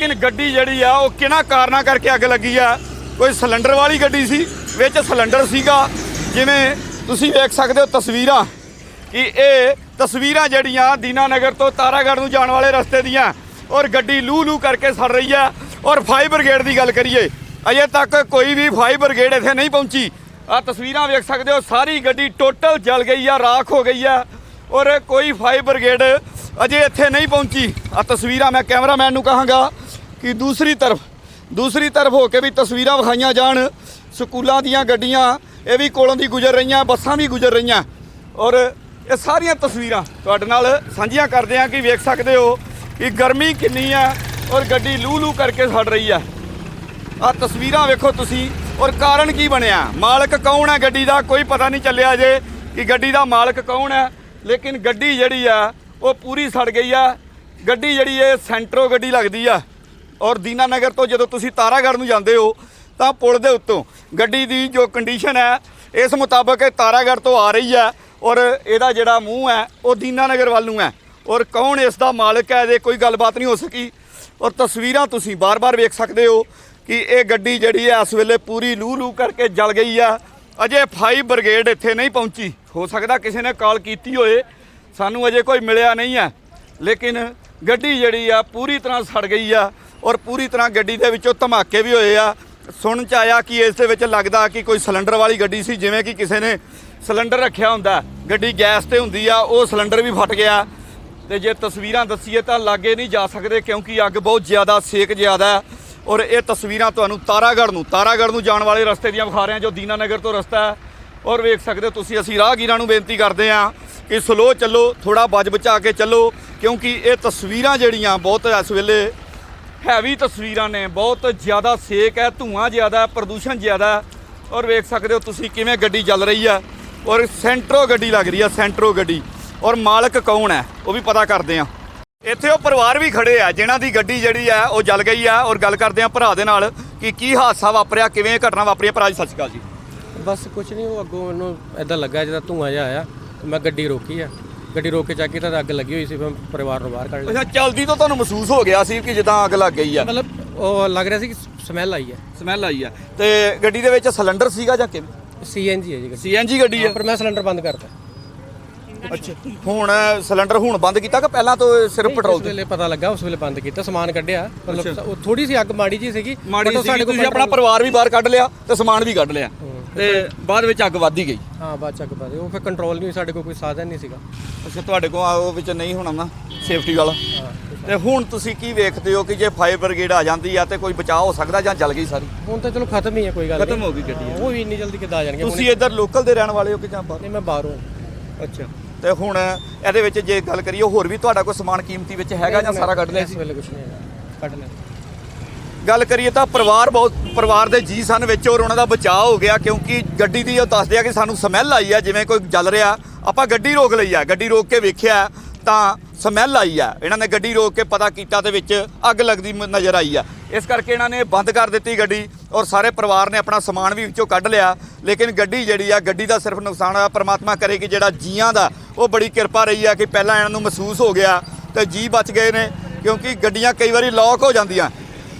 ਲੇਕਿਨ ਗੱਡੀ ਜਿਹੜੀ ਆ, ਉਹ ਕਿਹਨਾਂ ਕਾਰਨਾਂ ਕਰਕੇ ਅੱਗ ਲੱਗੀ ਆ? ਕੋਈ ਸਿਲੰਡਰ ਵਾਲੀ ਗੱਡੀ ਸੀ, ਵਿੱਚ ਸਿਲੰਡਰ ਸੀਗਾ। ਜਿਵੇਂ ਤੁਸੀਂ ਵੇਖ ਸਕਦੇ ਹੋ ਤਸਵੀਰਾਂ ਕਿ ਇਹ ਤਸਵੀਰਾਂ ਜਿਹੜੀਆਂ ਦੀਨਾਨਗਰ ਤੋਂ ਤਾਰਾਗੜ੍ਹ ਨੂੰ ਜਾਣ ਵਾਲੇ ਰਸਤੇ ਦੀਆਂ, ਔਰ ਗੱਡੀ ਲੂ ਲੂ ਕਰਕੇ ਸੜ ਰਹੀ ਆ। ਔਰ ਫਾਇਰ ਬ੍ਰਿਗੇਡ ਦੀ ਗੱਲ ਕਰੀਏ, ਅਜੇ ਤੱਕ ਕੋਈ ਵੀ ਫਾਇਰ ਬ੍ਰਿਗੇਡ ਇੱਥੇ ਨਹੀਂ ਪਹੁੰਚੀ। ਆ ਤਸਵੀਰਾਂ ਵੇਖ ਸਕਦੇ ਹੋ, ਸਾਰੀ ਗੱਡੀ ਟੋਟਲ ਜਲ ਗਈ ਆ, ਰਾਖ ਹੋ ਗਈ ਆ। ਔਰ ਕੋਈ ਫਾਇਰ ਬ੍ਰਿਗੇਡ ਅਜੇ ਇੱਥੇ ਨਹੀਂ ਪਹੁੰਚੀ। ਆ ਤਸਵੀਰਾਂ ਮੈਂ ਕੈਮਰਾਮੈਨ ਨੂੰ ਕਹਾਂਗਾ। ਕਿ ਦੂਸਰੀ ਤਰਫ ਦੂਸਰੀ ਤਰਫ ਹੋ ਕੇ ਵੀ ਤਸਵੀਰਾਂ ਵਿਖਾਈਆਂ ਜਾਣ, ਸਕੂਲਾਂ ਦੀਆਂ ਗੱਡੀਆਂ, ਇਹ ਵੀ ਕੋਲੋਂ ਦੀ ਗੁਜ਼ਰ ਰਹੀਆਂ, ਬੱਸਾਂ ਵੀ ਗੁਜ਼ਰ ਰਹੀਆਂ। ਔਰ ਇਹ ਸਾਰੀਆਂ ਤਸਵੀਰਾਂ ਤੁਹਾਡੇ ਨਾਲ ਸਾਂਝੀਆਂ ਕਰਦੇ ਹਾਂ ਕਿ ਵੇਖ ਸਕਦੇ ਹੋ ਕਿ ਗਰਮੀ ਕਿੰਨੀ ਆ ਔਰ ਗੱਡੀ ਲੂ ਲੂ ਕਰਕੇ ਸੜ ਰਹੀ ਆ। ਆ ਤਸਵੀਰਾਂ ਵੇਖੋ ਤੁਸੀਂ, ਔਰ ਕਾਰਨ ਕੀ ਬਣਿਆ? ਮਾਲਕ ਕੌਣ ਹੈ ਗੱਡੀ ਦਾ? ਕੋਈ ਪਤਾ ਨਹੀਂ ਚੱਲਿਆ ਜੇ ਕਿ ਗੱਡੀ ਦਾ ਮਾਲਕ ਕੌਣ ਹੈ ਲੇਕਿਨ ਗੱਡੀ ਜਿਹੜੀ ਆ, ਉਹ ਪੂਰੀ ਸੜ ਗਈ ਆ। ਗੱਡੀ ਜਿਹੜੀ ਇਹ ਸੈਂਟਰੋ ਗੱਡੀ ਲੱਗਦੀ ਆ। ਔਰ ਦੀਨਾਨਗਰ ਤੋਂ ਜਦੋਂ ਤੁਸੀਂ ਤਾਰਾਗੜ੍ਹ ਨੂੰ ਜਾਂਦੇ ਹੋ, ਤਾਂ ਪੁਲ ਦੇ ਉੱਤੋਂ ਗੱਡੀ ਦੀ ਜੋ ਕੰਡੀਸ਼ਨ ਹੈ, ਇਸ ਮੁਤਾਬਕ ਇਹ ਤਾਰਾਗੜ੍ਹ ਤੋਂ ਆ ਰਹੀ ਹੈ ਔਰ ਇਹਦਾ ਜਿਹੜਾ ਮੂੰਹ ਹੈ, ਉਹ ਦੀਨਾਨਗਰ ਵੱਲ ਨੂੰ ਹੈ। ਔਰ ਕੌਣ ਇਸ ਦਾ ਮਾਲਕ ਹੈ, ਇਹਦੇ ਕੋਈ ਗੱਲਬਾਤ ਨਹੀਂ ਹੋ ਸਕੀ। ਔਰ ਤਸਵੀਰਾਂ ਤੁਸੀਂ ਬਾਰ-ਬਾਰ ਵੇਖ ਸਕਦੇ ਹੋ ਕਿ ਇਹ ਗੱਡੀ ਜਿਹੜੀ ਹੈ, ਇਸ ਵੇਲੇ ਪੂਰੀ ਲੂ ਲੂ ਕਰਕੇ ਜਲ ਗਈ ਆ ਅਜੇ ਫਾਇਰ ਬ੍ਰਿਗੇਡ ਇੱਥੇ ਨਹੀਂ ਪਹੁੰਚੀ। ਹੋ ਸਕਦਾ ਕਿਸੇ ਨੇ ਕਾਲ ਕੀਤੀ ਹੋਏ। ਸਾਨੂੰ ਅਜੇ ਕੋਈ ਮਿਲਿਆ ਨਹੀਂ ਹੈ। ਲੇਕਿਨ ਗੱਡੀ ਜਿਹੜੀ ਆ, ਪੂਰੀ ਤਰ੍ਹਾਂ ਸੜ ਗਈ ਆ। ਔਰ ਪੂਰੀ ਤਰ੍ਹਾਂ ਗੱਡੀ ਦੇ ਵਿੱਚੋਂ ਧਮਾਕੇ ਵੀ ਹੋਏ ਆ। ਸੁਣਨ ਚ ਆਇਆ ਕਿ ਇਸ ਦੇ ਵਿੱਚ ਲੱਗਦਾ ਕਿ ਕੋਈ ਸਿਲੰਡਰ ਵਾਲੀ ਗੱਡੀ ਸੀ, ਜਿਵੇਂ ਕਿ ਕਿਸੇ ਨੇ ਸਿਲੰਡਰ ਰੱਖਿਆ ਹੁੰਦਾ। ਗੱਡੀ ਗੈਸ ਤੇ ਹੁੰਦੀ ਆ, ਉਹ ਸਿਲੰਡਰ ਵੀ ਫਟ ਗਿਆ। ਤੇ ਜੇ ਤਸਵੀਰਾਂ ਦੱਸੀਏ ਤਾਂ ਲਾਗੇ ਨਹੀਂ ਜਾ ਸਕਦੇ ਕਿਉਂਕਿ ਅੱਗ ਬਹੁਤ ਜ਼ਿਆਦਾ, ਸੇਕ ਜ਼ਿਆਦਾ ਔਰ ਇਹ ਤਸਵੀਰਾਂ ਤੁਹਾਨੂੰ ਤਾਰਾਗੜ੍ਹ ਨੂੰ ਤਾਰਾਗੜ੍ਹ ਨੂੰ ਜਾਣ ਵਾਲੇ ਰਸਤੇ ਦੀਆਂ ਵਿਖਾ ਰਹੇ ਹਾਂ, ਜੋ ਦੀਨਾਨਗਰ ਤੋਂ ਰਸਤਾ ਹੈ। ਔਰ ਵੇਖ ਸਕਦੇ ਹੋ ਤੁਸੀਂ, ਅਸੀਂ ਰਾਹਗੀਰਾਂ ਨੂੰ ਬੇਨਤੀ ਕਰਦੇ ਹਾਂ ਕਿ ਸਲੋ ਚੱਲੋ ਥੋੜਾ ਬਚ ਬਚਾ ਕੇ ਚੱਲੋ, ਕਿਉਂਕਿ ਇਹ ਤਸਵੀਰਾਂ ਜਿਹੜੀਆਂ ਬਹੁਤ ਇਸ ਵੇਲੇ ਹੈਵੀ ਤਸਵੀਰਾਂ ਨੇ, ਬਹੁਤ ਜ਼ਿਆਦਾ ਸੇਕ ਹੈ, ਧੂਆਂ ਜ਼ਿਆਦਾ ਪ੍ਰਦੂਸ਼ਣ ਜ਼ਿਆਦਾ ਔਰ ਵੇਖ ਸਕਦੇ ਹੋ ਤੁਸੀਂ ਕਿਵੇਂ ਗੱਡੀ ਚੱਲ ਰਹੀ ਹੈ ਔਰ ਸੈਂਟਰੋ ਗੱਡੀ ਲੱਗ ਰਹੀ ਹੈ, ਸੈਂਟਰੋ ਗੱਡੀ। ਔਰ ਮਾਲਕ ਕੌਣ ਹੈ, ਉਹ ਵੀ ਪਤਾ ਕਰਦੇ ਆ ਇੱਥੇ ਉਹ ਪਰਿਵਾਰ ਵੀ ਖੜੇ ਆ, ਜਿਨ੍ਹਾਂ ਦੀ ਗੱਡੀ ਜਿਹੜੀ ਆ ਉਹ ਜਲ ਗਈ ਆ ਔਰ ਗੱਲ ਕਰਦੇ ਆ ਭਰਾ ਦੇ ਨਾਲ ਕਿ ਕੀ ਹਾਦਸਾ ਵਾਪਰਿਆ, ਕਿਵੇਂ ਘਟਨਾ ਵਾਪਰੀ ਆ ਭਰਾ ਜੀ, ਸਤਿ ਸ਼੍ਰੀ ਅਕਾਲ ਜੀ। ਬਸ ਕੁਝ ਨਹੀਂ, ਉਹ ਅੱਗੋਂ ਮੈਨੂੰ ਐਦਾਂ ਲੱਗਾ ਜਿੱਦਾਂ ਧੂਆਂ ਜਿਹਾ ਆਇਆ ਮੈਂ ਗੱਡੀ ਰੋਕੀ ਆ। ਗੱਡੀ ਰੋਕ ਕੇ ਚੱਕੀ ਤਾਂ ਅੱਗ ਲੱਗੀ ਹੋਈ ਸੀ ਫਿਰ ਪਰਿਵਾਰ ਨੂੰ ਬਾਹਰ ਕੱਢ ਲਿਆ। ਅੱਛਾ ਚਲਦੀ ਤੋਂ ਤੁਹਾਨੂੰ ਮਹਿਸੂਸ ਹੋ ਗਿਆ ਸੀ ਕਿ ਜਿੱਦਾਂ ਅੱਗ ਲੱਗ ਗਈ ਆ? ਮਤਲਬ ਉਹ ਲੱਗ ਰਿਹਾ ਸੀ ਕਿ ਸਮੈਲ ਆਈ ਹੈ। ਸਮੈਲ ਆਈ ਆ। ਤੇ ਗੱਡੀ ਦੇ ਵਿੱਚ ਸਿਲੰਡਰ ਸੀਗਾ ਜਾਂ ਕਿਵੇਂ? ਸੀਐਨਜੀ ਹੈ ਜੀ ਗੱਡੀ। ਸੀਐਨਜੀ ਗੱਡੀ ਆ? ਪਰ ਮੈਂ ਸਿਲੰਡਰ ਬੰਦ ਕਰਤਾ। ਅੱਛਾ ਹੁਣ ਸਿਲੰਡਰ ਹੁਣ ਬੰਦ ਕੀਤਾ ਕਿ ਪਹਿਲਾਂ ਤੋਂ ਸਿਰਫ ਪੈਟਰੋਲ ਉਸ ਵੇਲੇ ਪਤਾ ਲੱਗਾ ਉਸ ਵੇਲੇ ਬੰਦ ਕੀਤਾ ਸਮਾਨ ਕੱਢਿਆ। ਮਤਲਬ ਉਹ ਥੋੜੀ ਸੀ ਅੱਗ ਮਾੜੀ ਜੀ ਸੀਗੀ ਮਾੜੀ but ਉਹ ਸੀ ਤੁਸੀਂ ਆਪਣਾ ਪਰਿਵਾਰ ਵੀ ਬਾਹਰ ਕੱਢ ਲਿਆ ਤੇ ਸਮਾਨ ਵੀ ਕੱਢ ਲਿਆ। ਤੇ ਬਾਅਦ ਵਿੱਚ ਅੱਗ ਵੱਧ ਹੀ ਗਈ। ਹਾਂ ਬਾਅਦ ਚੱਕ ਪਾ ਦੇ ਉਹ ਫਿਰ ਕੰਟਰੋਲ ਨਹੀਂ ਹੋਈ ਸਾਡੇ ਕੋਲ ਕੋਈ ਸਾਧਨ ਨਹੀਂ ਸੀਗਾ। ਅੱਛਾ ਤੁਹਾਡੇ ਕੋਲ ਆ ਉਹ ਵਿੱਚ ਨਹੀਂ ਹੋਣਾ ਨਾ ਸੇਫਟੀ ਵਾਲਾ? ਤੇ ਹੁਣ ਤੁਸੀਂ ਕੀ ਵੇਖਦੇ ਹੋ ਕਿ ਜੇ ਫਾਇਰ ਬ੍ਰਿਗੇਡ ਆ ਜਾਂਦੀ ਆ ਤੇ ਕੋਈ ਬਚਾਅ ਹੋ ਸਕਦਾ ਜਾਂ ਜਲ ਗਈ ਸਾਰੀ? ਹੁਣ ਤਾਂ ਚਲੋ ਖਤਮ ਹੀ ਹੈ ਕੋਈ ਗੱਲ ਖਤਮ ਹੋ ਗਈ ਗੱਡੀ ਹਾਂ, ਉਹ ਵੀ ਇੰਨੀ ਜਲਦੀ ਕਿੱਦਾਂ ਆ ਜਾਣਗੇ? ਤੁਸੀਂ ਇੱਧਰ ਲੋਕਲ ਦੇ ਰਹਿਣ ਵਾਲੇ ਹੋ ਕਿ ਜਾਂ ਬਾਹਰ? ਨਹੀਂ ਮੈਂ ਬਾਹਰੋਂ। ਅੱਛਾ। ਤੇ ਹੁਣ ਇਹਦੇ ਵਿੱਚ ਜੇ ਗੱਲ ਕਰੀਏ ਹੋਰ ਵੀ ਤੁਹਾਡਾ ਕੋਈ ਸਮਾਨ ਕੀਮਤੀ ਵਿੱਚ ਹੈਗਾ ਜਾਂ ਸਾਰਾ ਕੱਢ ਲਿਆ ਇਸ ਸੀ ਵੇਲੇ ਕੁਝ ਨਹੀਂ ਹੈਗਾ। ਕੱਢ ਲਿਆ। ਗੱਲ ਕਰੀਏ ਤਾਂ ਪਰਿਵਾਰ ਬਹੁਤ, ਪਰਿਵਾਰ ਦੇ ਜੀ ਸਨ ਵਿੱਚ ਔਰ ਉਹਨਾਂ ਦਾ ਬਚਾਅ ਹੋ ਗਿਆ ਕਿਉਂਕਿ ਗੱਡੀ ਦੀ ਉਹ ਦੱਸਦੇ ਆ ਕਿ ਸਾਨੂੰ ਸਮੈਲ ਆਈ ਆ, ਜਿਵੇਂ ਕੋਈ ਜਲ ਰਿਹਾ, ਆਪਾਂ ਗੱਡੀ ਰੋਕ ਲਈ ਆ, ਗੱਡੀ ਰੋਕ ਕੇ ਵੇਖਿਆ ਤਾਂ ਸਮੈਲ ਆਈ ਆ। ਇਹਨਾਂ ਨੇ ਗੱਡੀ ਰੋਕ ਕੇ ਪਤਾ ਕੀਤਾ ਤੇ ਵਿੱਚ ਅੱਗ ਲੱਗਦੀ ਮ- ਨਜ਼ਰ ਆਈ ਆ। ਇਸ ਕਰਕੇ ਇਹਨਾਂ ਨੇ ਬੰਦ ਕਰ ਦਿੱਤੀ ਗੱਡੀ ਔਰ ਸਾਰੇ ਪਰਿਵਾਰ ਨੇ ਆਪਣਾ ਸਮਾਨ ਵੀ ਵਿੱਚੋਂ ਕੱਢ ਲਿਆ। ਲੇਕਿਨ ਗੱਡੀ ਜਿਹੜੀ ਆ, ਗੱਡੀ ਦਾ ਸਿਰਫ ਨੁਕਸਾਨ ਆ, ਪ੍ਰਮਾਤਮਾ ਕਰੇ ਕਿ ਜਿਹੜਾ ਜੀਆਂ ਦਾ, ਉਹ ਬੜੀ ਕਿਰਪਾ ਰਹੀ ਆ ਕਿ ਪਹਿਲਾਂ ਇਹਨਾਂ ਨੂੰ ਮਹਿਸੂਸ ਹੋ ਗਿਆ ਤੇ ਜੀ ਬਚ ਗਏ ਨੇ ਕਿਉਂਕਿ ਗੱਡੀਆਂ ਕਈ ਵਾਰੀ ਲੌਕ ਹੋ ਜਾਂਦੀਆਂ।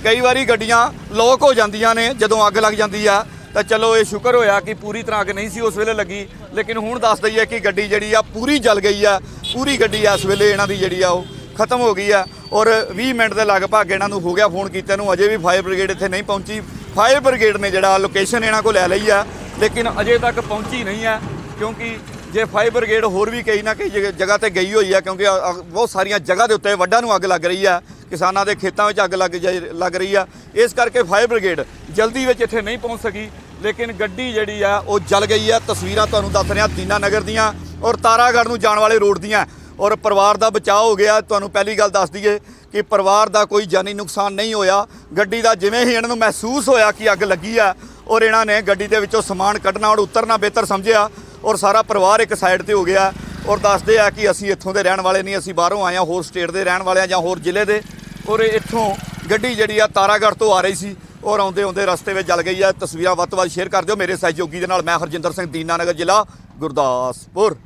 ਕਈ ਵਾਰੀ ਗੱਡੀਆਂ ਲੋਕ ਹੋ ਜਾਂਦੀਆਂ ਨੇ, ਜਦੋਂ ਅੱਗ ਲੱਗ ਜਾਂਦੀ ਆ, ਤਾਂ ਚਲੋ ਇਹ ਸ਼ੁਕਰ ਹੋਇਆ ਕਿ ਪੂਰੀ ਤਰ੍ਹਾਂ ਅੱਗ ਨਹੀਂ ਸੀ ਉਸ ਵੇਲੇ ਲੱਗੀ। ਲੇਕਿਨ ਹੁਣ ਦੱਸ ਦਈਏ ਕਿ ਗੱਡੀ ਜਿਹੜੀ ਆ, ਪੂਰੀ ਜਲ ਗਈ ਆ, ਪੂਰੀ ਗੱਡੀ ਆ ਇਸ ਵੇਲੇ ਇਹਨਾਂ ਦੀ ਜਿਹੜੀ ਆ, ਉਹ ਖਤਮ ਹੋ ਗਈ ਆ। ਔਰ 20 ਮਿੰਟ ਦੇ ਲਗਭਗ ਇਹਨਾਂ ਨੂੰ ਹੋ ਗਿਆ ਫੋਨ ਕੀਤਾ ਨੂੰ, ਅਜੇ ਵੀ ਫਾਇਰ ਬ੍ਰਿਗੇਡ ਇੱਥੇ ਨਹੀਂ ਪਹੁੰਚੀ। ਫਾਇਰ ਬ੍ਰਿਗੇਡ ਨੇ ਜਿਹੜਾ ਲੋਕੇਸ਼ਨ ਇਹਨਾਂ ਕੋਲ ਲੈ ਲਈ ਆ, ਲੇਕਿਨ ਅਜੇ ਤੱਕ ਪਹੁੰਚੀ ਨਹੀਂ ਆ, ਕਿਉਂਕਿ ਜੇ ਫਾਇਰ ਬ੍ਰਿਗੇਡ ਹੋਰ ਵੀ ਕਈ ਨਾ ਕਈ ਜਗ੍ਹਾ- ਜਗ੍ਹਾ ਤੇ ਗਈ ਹੋਈ ਹੈ ਕਿਉਂਕਿ ਅ- ਅ- ਬਹੁਤ ਸਾਰੀਆਂ ਜਗ੍ਹਾ ਦੇ ਉੱਤੇ ਵੱਡਾਂ ਨੂੰ ਅੱਗ ਲੱਗ ਰਹੀ ਹੈ ਕਿਸਾਨਾਂ ਦੇ ਖੇਤਾਂ ਵਿੱਚ ਅੱਗ ਲੱਗ ਜਾਈ- ਲੱਗ ਰਹੀ ਆ। ਇਸ ਕਰਕੇ ਫਾਇਰ ਬ੍ਰਿਗੇਡ ਜਲਦੀ ਵਿੱਚ ਇੱਥੇ ਨਹੀਂ ਪਹੁੰਚ ਸਕੀ, ਲੇਕਿਨ ਗੱਡੀ ਜਿਹੜੀ ਆ, ਉਹ ਜਲ ਗਈ ਆ। ਤਸਵੀਰਾਂ ਤੁਹਾਨੂੰ ਦੱਸ ਰਿਹਾ ਦੀਨਾਨਗਰ ਦੀਆਂ ਔਰ ਤਾਰਾਗੜ੍ਹ ਨੂੰ ਜਾਣ ਵਾਲੇ ਰੋਡ ਦੀਆਂ। ਔਰ ਪਰਿਵਾਰ ਦਾ ਬਚਾਅ ਹੋ ਗਿਆ। ਤੁਹਾਨੂੰ ਪਹਿਲੀ ਗੱਲ ਦੱਸ ਦਈਏ ਕਿ ਪਰਿਵਾਰ ਦਾ ਕੋਈ ਜਾਨੀ ਨੁਕਸਾਨ ਨਹੀਂ ਹੋਇਆ। ਗੱਡੀ ਦਾ ਜਿਵੇਂ ਹੀ ਇਹਨਾਂ ਨੂੰ ਮਹਿਸੂਸ ਹੋਇਆ ਕਿ ਅੱਗ ਲੱਗੀ ਆ ਔਰ ਇਹਨਾਂ ਨੇ ਗੱਡੀ ਦੇ ਵਿੱਚੋਂ ਸਮਾਨ ਕੱਢਣਾ ਔਰ ਉਤਰਨਾ ਬਿਹਤਰ ਸਮਝਿਆ ਔਰ ਸਾਰਾ ਪਰਿਵਾਰ ਇੱਕ ਸਾਈਡ ਤੇ ਹੋ ਗਿਆ ਔਰ ਦੱਸਦੇ ਆ ਕਿ ਅਸੀਂ ਇੱਥੋਂ ਦੇ ਰਹਿਣ ਵਾਲੇ ਨਹੀਂ, ਅਸੀਂ ਬਾਹਰੋਂ ਆਏ ਹਾਂ, ਹੋਰ ਸਟੇਟ ਦੇ ਰਹਿਣ ਵਾਲੇ ਆ ਜਾਂ ਹੋਰ ਜ਼ਿਲ੍ਹੇ ਦੇ। ਔਰ ਇੱਥੋਂ ਗੱਡੀ ਜਿਹੜੀ ਆ ਤਾਰਾਗੜ੍ਹ ਤੋਂ ਆ ਰਹੀ ਸੀ ਔਰ ਆਉਂਦੇ ਆਉਂਦੇ ਰਸਤੇ ਵਿੱਚ ਜਲ ਗਈ ਆ। ਤਸਵੀਰਾਂ ਵੱਧ ਤੋਂ ਵੱਧ ਸ਼ੇਅਰ ਕਰ ਦਿਓ ਮੇਰੇ ਸਹਿਯੋਗੀ ਦੇ ਨਾਲ, ਮੈਂ ਹਰਜਿੰਦਰ ਸਿੰਘ ਦੀਨਾਨਗਰ ਜ਼ਿਲ੍ਹਾ ਗੁਰਦਾਸਪੁਰ।